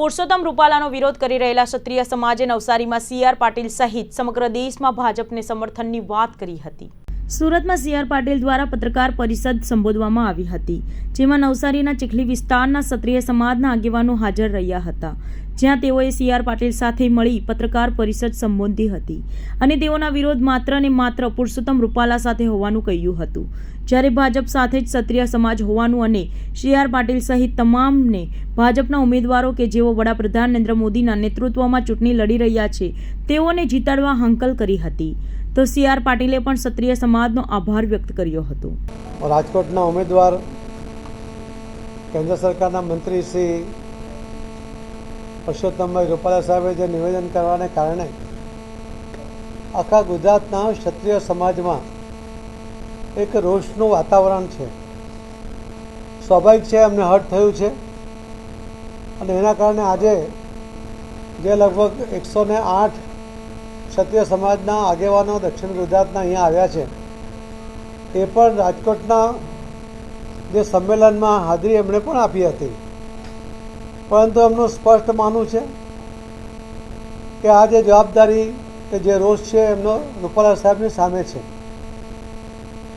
પુરુષોત્તમ રૂપાલાનો વિરોધ કરી રહેલા ક્ષત્રિય સમાજે નવસારીમાં સી આર પાટીલ સહિત સમગ્ર દેશમાં ભાજપને સમર્થનની વાત કરી હતી. સુરતમાં સીઆર પાટીલ દ્વારા પત્રકાર પરિષદ સંબોધવામાં આવી હતી, જેમાં નવસારીના ચીખલી વિસ્તારના ક્ષત્રિય સમાજના આગેવાનો હાજર રહ્યા હતા, જ્યાં તેઓએ સીઆર પાટીલ સાથે મળી પત્રકાર પરિષદ સંબોધી હતી અને તેઓના વિરોધ માત્ર ને માત્ર પુરુષોત્તમ રૂપાલા સાથે હોવાનું કહ્યું હતું. જ્યારે ભાજપ સાથે જ ક્ષત્રિય સમાજ હોવાનું અને સીઆર પાટીલ સહિત તમામને ભાજપના ઉમેદવારો કે જેઓ વડાપ્રધાન નરેન્દ્ર મોદીના નેતૃત્વમાં ચૂંટણી લડી રહ્યા છે, તેઓને જીતાડવા હંકલ કરી હતી. તો સી આર પાટીલે પણ ક્ષત્રિય સમાજનો આભાર વ્યક્ત કર્યો હતો. રાજકોટના ઉમેદવાર, કેન્દ્ર સરકારના મંત્રી શ્રી પરસોત્તમભાઈ રૂપાલા સાહેબે જે નિવેદન કરવાને કારણે આખા ગુજરાતના ક્ષત્રિય સમાજમાં એક રોષનું વાતાવરણ છે. સ્વાભાવિક છે, એમને હર્ટ થયું છે. અને એના કારણે આજે જે લગભગ એકસો ને આઠ ક્ષત્રિય સમાજના આગેવાનો દક્ષિણ ગુજરાતના અહીંયા આવ્યા છે. એ પણ રાજકોટના જે સંમેલનમાં હાજરી એમણે પણ આપી હતી. પરંતુ એમનું સ્પષ્ટ માનવું છે કે આ જે જવાબદારી કે જે રોષ છે એમનો રૂપાલા સાહેબની સામે છે.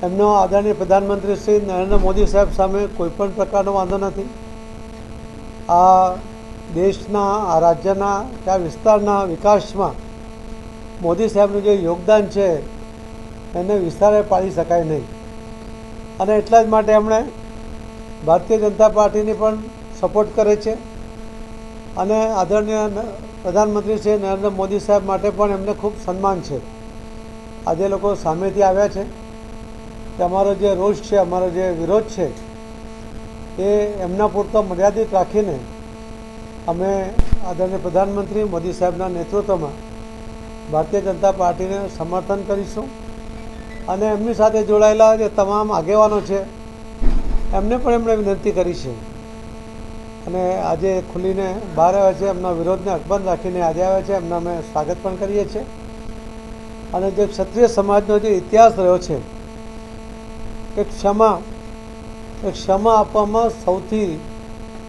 એમનો આદરણીય પ્રધાનમંત્રી શ્રી નરેન્દ્ર મોદી સાહેબ સામે કોઈપણ પ્રકારનો વાંધો નથી. આ દેશના, આ રાજ્યના કે આ વિસ્તારના વિકાસમાં મોદી સાહેબનું જે યોગદાન છે, એને વિસ્તારે પાડી શકાય નહીં. અને એટલા જ માટે એમણે ભારતીય જનતા પાર્ટીની પણ સપોર્ટ કરે છે. અને આદરણીય પ્રધાનમંત્રી શ્રી નરેન્દ્ર મોદી સાહેબ માટે પણ એમને ખૂબ સન્માન છે. આજે લોકો સામેથી આવ્યા છે. કે અમારો જે રોષ છે, અમારો જે વિરોધ છે, એ એમના પૂરતો મર્યાદિત રાખીને અમે આદરણીય પ્રધાનમંત્રી મોદી સાહેબના નેતૃત્વમાં ભારતીય જનતા પાર્ટીને સમર્થન કરીશું. અને એમની સાથે જોડાયેલા જે તમામ આગેવાનો છે, એમને પણ એમણે વિનંતી કરી છે. અને આજે ખુલીને બહાર આવ્યા છે, એમના વિરોધને અકબંધ રાખીને આજે આવ્યા છે, એમના અમે સ્વાગત પણ કરીએ છીએ. અને જે ક્ષત્રિય સમાજનો જે ઇતિહાસ રહ્યો છે, એ ક્ષમા એ ક્ષમા આપવામાં સૌથી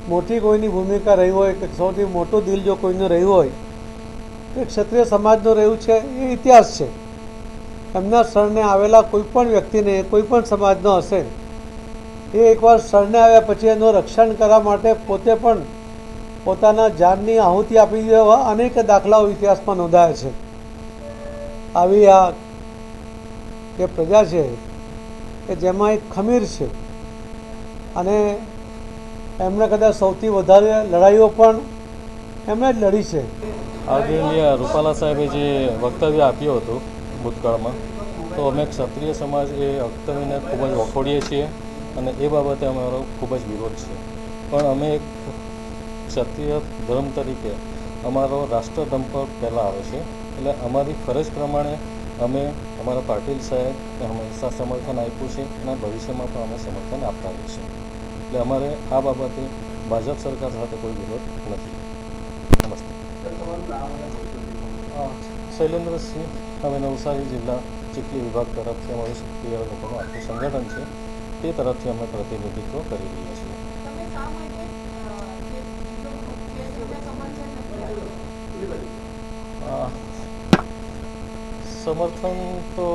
મોટી કોઈની ભૂમિકા રહી હોય કે સૌથી મોટું દિલ જો કોઈનું રહ્યું હોય એ ક્ષત્રિય સમાજનું રહ્યું છે, એ ઇતિહાસ છે. એમના શરણે આવેલા કોઈ પણ વ્યક્તિને કોઈ પણ સમાજનો હશે. એ એકવાર શરણે આવ્યા પછી એનું રક્ષણ કરવા માટે પોતે પણ પોતાના જાનની આહુતિ આપી દેવા અનેક દાખલાઓ ઇતિહાસમાં નોંધાયા છે. આવી આ જે પ્રજા છે કે જેમાં એક ખમીર છે. અને એમણે કદાચ સૌથી વધારે લડાઈઓ પણ એમણે જ લડી છે. આદરણીય રૂપાલા સાહેબે જે વક્તવ્ય આપ્યું હતું ભૂતકાળમાં, તો અમે ક્ષત્રિય સમાજ એ વક્તવ્યને ખૂબ જ વખોડીએ છીએ અને એ બાબતે અમારો ખૂબ જ વિરોધ છે. પણ અમે એક ક્ષત્રિય ધર્મ તરીકે અમારો રાષ્ટ્રધર્મ પર પહેલાં આવે છે. એટલે અમારી ફરજ પ્રમાણે અમે અમારા પાટીલ સાહેબને હંમેશા સમર્થન આપ્યું છે અને ભવિષ્યમાં પણ અમે સમર્થન આપતા રહીશું એટલે અમારે આ બાબતે ભાજપ સરકાર સાથે કોઈ વિરોધ નથી. નમસ્તે. શૈલેન્દ્રસિંહ હવે નવસારી જિલ્લા ચીખલી વિભાગ તરફથી અમારું સક્રિય લોકોનું આખું સંગઠન છે તે તરફથી અમે પ્રતિનિધિત્વ કરી રહ્યા છીએ. સમર્થન તો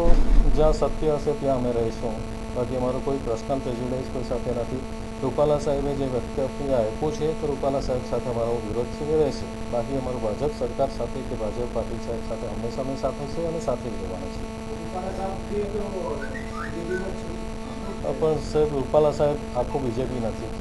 જ્યાં સત્ય હશે ત્યાં અમે રહીશું. બાકી અમારો કોઈ પ્રશ્ન પ્રેજ્યુડાઇઝ કોઈ સાથે નથી. રૂપાલા સાહેબે જે વક્તવ્ય આપ્યું છે તો રૂપાલા સાહેબ સાથે અમારો વિરોધ છે રહેશે. બાકી અમારું ભાજપ સરકાર સાથે કે ભાજપ પાટીલ સાહેબ સાથે હંમેશા અમે સાથે છે અને સાથે જ રહેવાના છે. પણ સાહેબ રૂપાલા સાહેબ આખું બીજેપી નથી.